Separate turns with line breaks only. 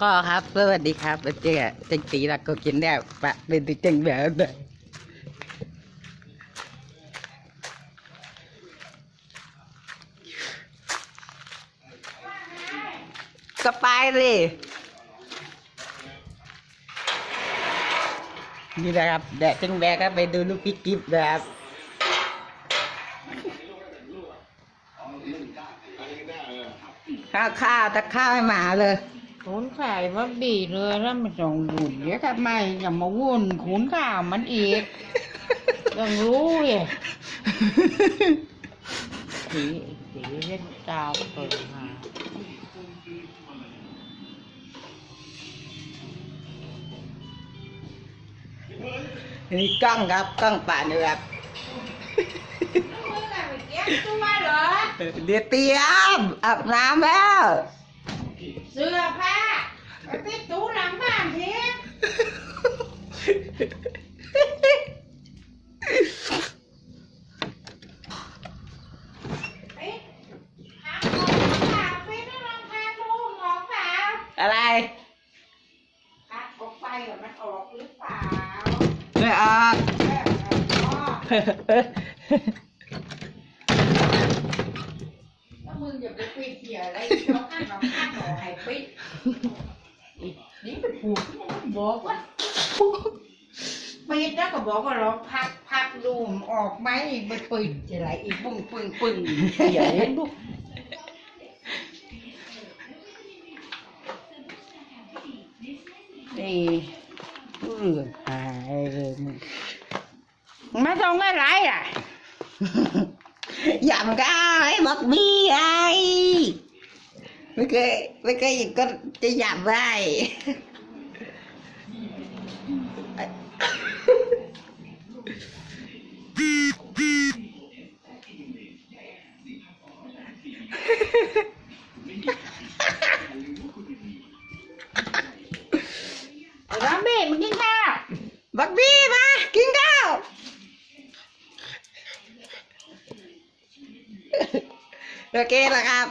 ก็ครับสวัสดีครับเจ๊จังสีละก็กินได้ปะเป็นติจังแบบไหนก็ไปเลยนี่นะครับแดดจังแบกก็ไปดูลูกพี่กิฟต์นะครับข้าวข้าวตะข้าวให้หมาเลย
ขุนข่ายว่าดีเลยแล้วมันส่งดุนเดี๋ยวทำไมอย่ามาวุ่นขุนข่าวมันอีกต้องรู้เลยสีสีเล่นดาวเปิดมา
นี่กล้องครับกล้องป่าเนื้อครับเดี๋ยวเตรียมอาบน้ำแล้ว
เสื้อผ้าไปตู้หลังบ้านที
อะไร
พักออกไปเหรอมันออกหรือเปล่า
ไม่ออก
มึงอย่าไปปิดเสียอะไรเขาข้างเราข้างหนอให้ปิดอีนี่เป็นผูกบอกว่าปิดแล้วก็บอกว่าเราพักพักดูมออกไหมไปปิดจะไรอีกปึ้งปึ้งปึ้งเสียเห็นดู
นี่เรื่องหายเลยมึง
มาส่งอะไรอะ
ยำก็ไอ้บักบี้ไอ้ไม่เคยไม่เคยก็จะยำ ได้
ร้านเบ้มันกินข้าว
บักบี้มากินข้ โอเคแล้วครับ